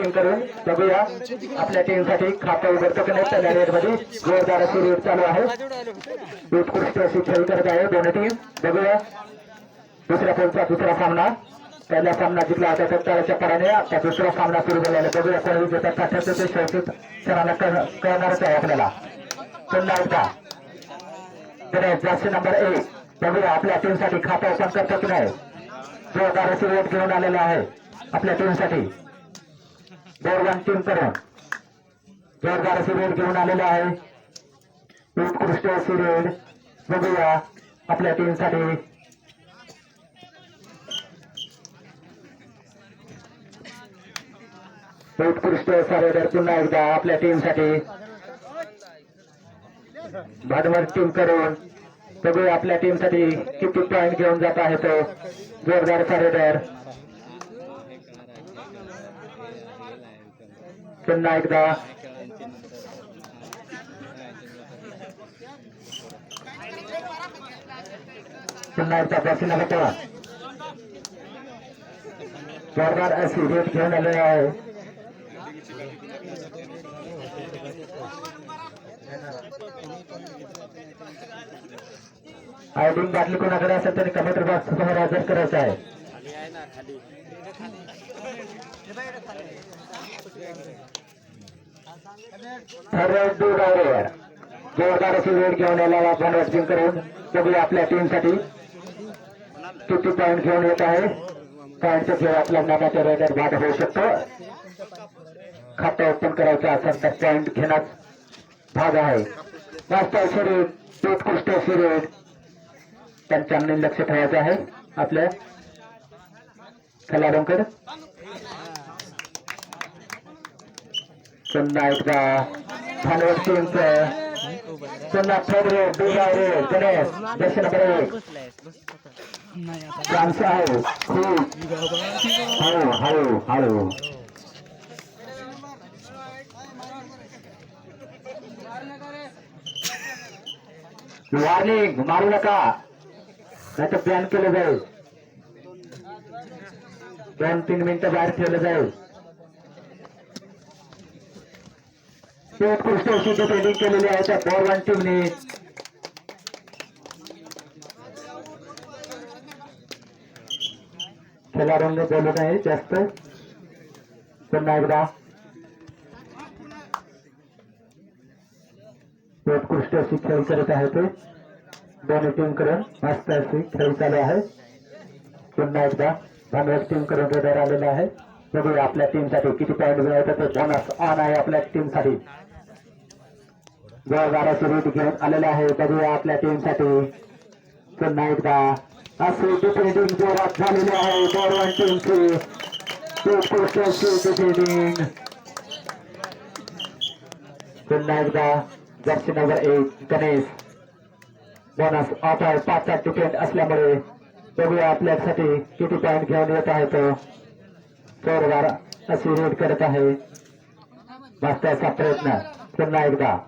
Team करून बघूया. आपल्या टीमसाठी खातं उघडतो की नाही? पहिल्या रेडमध्ये जोरदार अशी रेट चालू आहे. उत्कृष्ट अशी खेळ करत आहे दोन्ही टीम बघूया. दुसऱ्या पोलचा दुसरा सामना. पहिला सामना जिंकला होता सत्ताराच्या पराने. आता दुसरा सामना सुरू झालेला बघूया कोण विजेता ठरतो ते शेवटी क्षणाला करणारच कळणारच आहे आपल्याला. पुन्हा एकदा. तर जर्सी नंबर एक. बघूया आपल्या टीमसाठी खाता ओपन करतो की नाही? जोरदार अशी रेट घेऊन आलेला आहे. आपल्या टीमसाठी जोरदार टीम करून जोरदार अशी रेड घेऊन आलेलं आहे. उत्कृष्ट अशी रेड बघूया आपल्या टीमसाठी उत्कृष्ट असा रेडर पुन्हा एकदा आपल्या टीमसाठी साठी. टीम करून बघूया आपल्या टीमसाठी किती पॉईंट घेऊन जात आहे तो. जोरदार रेडर पुन्हा एकदा. पुन्हा एकदा बसीला बघा जोरदार अशी रेट घेऊन आलेली आहे. आयडिंग बाटली कोणाकडे असेल तरी कमेंट बॉक्स समोर हजर करायचं आहे. जोरदार अशी वेळ घेऊन यायला आपण वॉचिंग करून सगळी आपल्या टीमसाठी किती पॉईंट घेऊन येत आहे. पॉईंटचा खेळ आपल्या नामाच्या रेडर भाग होऊ शकतो. खातं ओपन करायचं असेल तर पॉईंट घेण्यात भाग आहे. वास्तव शरीर उत्कृष्ट शरीर त्यांच्याकडे लक्ष ठेवायचं आहे आपल्या खेळाडूंकडे पुन्हा एकदा भांडवल टीमचं पुन्हा थर्ड रे गणेश दर्शनकडे चान्स आहे खूप हळू हळू हळू. वार्निंग मारू नका. नाही तर बॅन केलं जाईल. दोन तीन मिनिटं बाहेर ठेवलं जाईल. उत्कृष्ट अशी ट्रेनिंग आहे त्या बॉल वन टीमने खेळाडूंनी बोलू एकदा उत्कृष्ट अशी करत आहे ते दोन्ही टीम कडून मस्त अशी खेळ चालू आहे पुन्हा एकदा भांडवल टीम रेडर आलेला आहे बघूया आपल्या टीम साठी किती पॉईंट मिळवतात ते ऑन आहे आपल्या टीम साठी जोरदाराची रीत घेऊन आलेला आहे. बघूया आपल्या टीमसाठी पुन्हा एकदा असे डिफेंडिंग जोरात झालेले आहे. बोरवन टीमची डिफेंडिंग पुन्हा एकदा जर्सी नंबर एक गणेश. बोनस ऑफर पाच पाचचा डिफेंड असल्यामुळे बघूया आपल्यासाठी किती पॉईंट घेऊन येत आहे तो. चोरवार अशी रेट करत आहे. वाचण्याचा प्रयत्न. पुन्हा एकदा.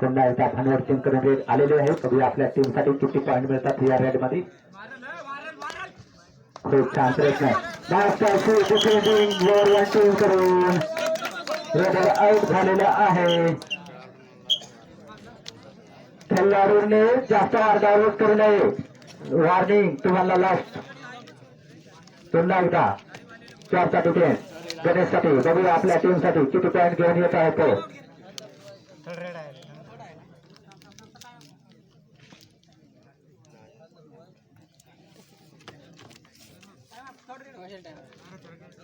पुन्हा एकदा भांडवल टीमकडे रेड आलेली आहे बघूया आपल्या टीमसाठी किती पॉईंट मिळतात या रेडमध्ये? खूप छान प्रयत्न करून डिफेंडिंग रेडर आउट झालेला आहे. खेळाडूंनी जास्त मार्गावर करू नये. वॉर्निंग तुम्हाला लास्ट पुन्हा एकदा. चारचा डिफेन्स गणेशसाठी बघूया आपल्या टीमसाठी किती पॉईंट घेऊन येत आहे तो. Special time